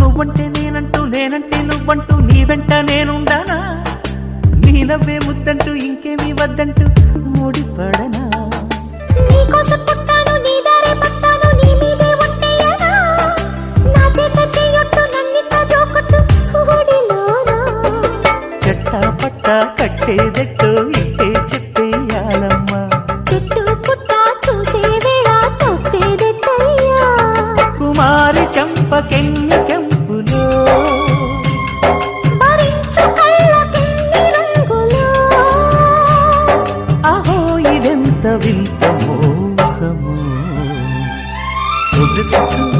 నువ్వంటే నేనంటూ నేనంటే నువ్వంటూ నీ వెంట నేనుండనా? నీ నవ్వే ముద్దంటూ ఇంకేమీ వద్దంటూ ముడిపడనా? చెట్టా పట్టా కుమారి చంపకెన్ని వింత వింత మోహము సొగసు